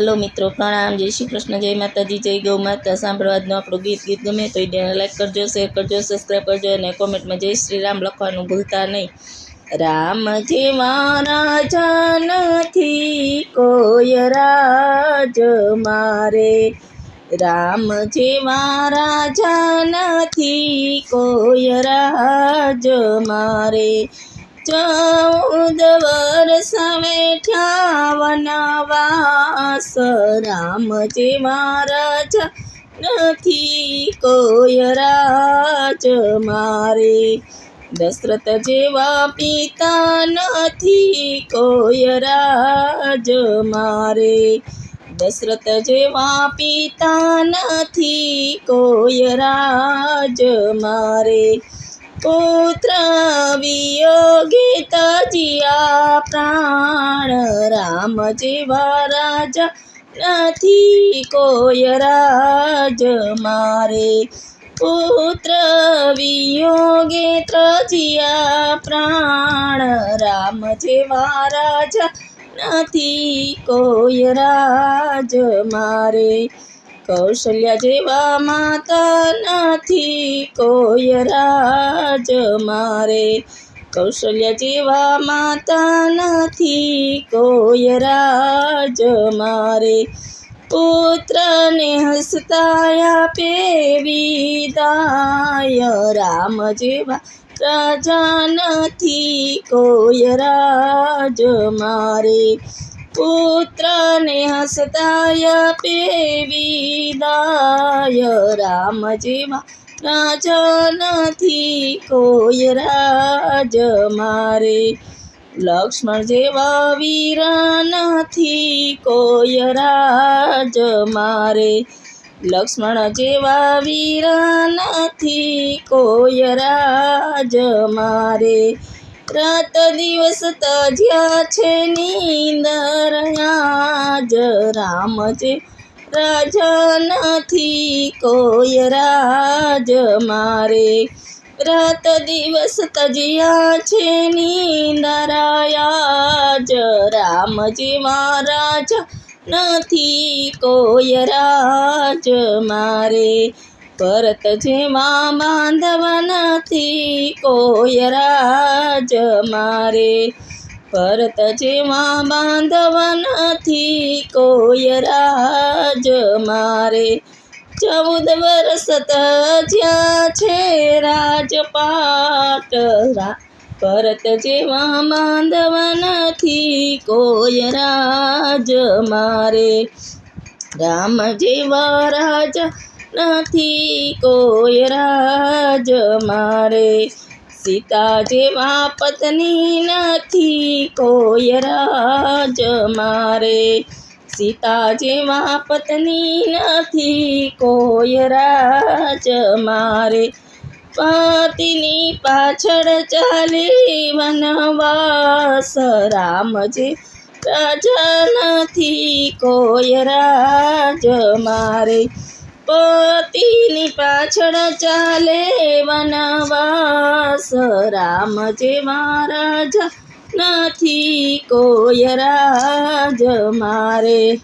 હાલો મિત્રો, પ્રણામ. જય શ્રી કૃષ્ણ, જય માતાજી, જય ગૌ માતા. સાંભળવાનું આપણું ગીત. ગીત ગમે તો એને લાઈક કરજો શેર કરજો સબસ્ક્રાઈબ કરજો અને કોમેન્ટમાં જય શ્રી રામ લખવાનું ભૂલતા નહીં. રામ જેવા રાજા નથી કોઈ રાજ મારે. રામ જેવા રાજા નથી કોઈ રાજ મારે. ચૌદ વર્ષ બેઠા વનવાસ રામ જેવા રાજા નથી કોઈ રાજ મારે. દશરથ જેવા પિતા નથી કોઈ રાજ મારે. દશરથ જેવા પિતા નથી કોઈ રાજ મારે. પુત્ર વિયોગે તજિયા પ્રાણ રામ જેવા રાજા નથી કોઈ રાજ મારે. પુત્ર વિયોગે ત્રજિયા પ્રાણ રામ જેવા રાજા નથી કોઈ રાજ મારે. કૌશલ્યા જેવા માતા નથી, કોઈ રાજ મારે. કૌશલ્યા જેવા માતા નથી, કોઈ રાજ મારે. પુત્રને હસતા આપે, વિદાય રામ જેવા રાજા નથી, કોઈ રાજ મારે. પુત્રને હસતાય આપે વિદાય રામ જેવા રાજા નથી કોઈ રાજ મારે. લક્ષ્મણ જેવા વીર નથી કોઈ રાજ મારે. લક્ષ્મણ જેવા વીર નથી કોઈ રાજ મારે. રાત દિવસ તજ્યા છે, નીંદર આજ રામ છે રાજા નથી, કોઈ રાજ મારે. રાત દિવસ તજ્યા છે નીંદરાયા જ. રામ જેવા રાજા નથી, કોઈ રાજ મારે. ભરત જેવા બાંધવ નથી કોઈ રાજ મારે. ભરત જેવા બાંધવ નથી કોઈ રાજ મારે. ચૌદ વર્ષ ત્યાં છે રાજપાટ ભરત જેવા બાંધવ નથી કોઈ રાજ મારે. રામ જેવા રાજા નથી કોઈ રાજ મારે. સીતા જેવા પત્ની નથી કોઈ રાજ મારે. સીતા જેવા પત્ની નથી કોઈ રાજ મારે. પતિની પાછળ ચાલી વનવાસ, રામ જે રાજા નથી કોઈ રાજ મારે. પતિની પાછળ ચાલે વનવાસ. રામ જેવા રાજા નથી કોઈ રાજ મારે.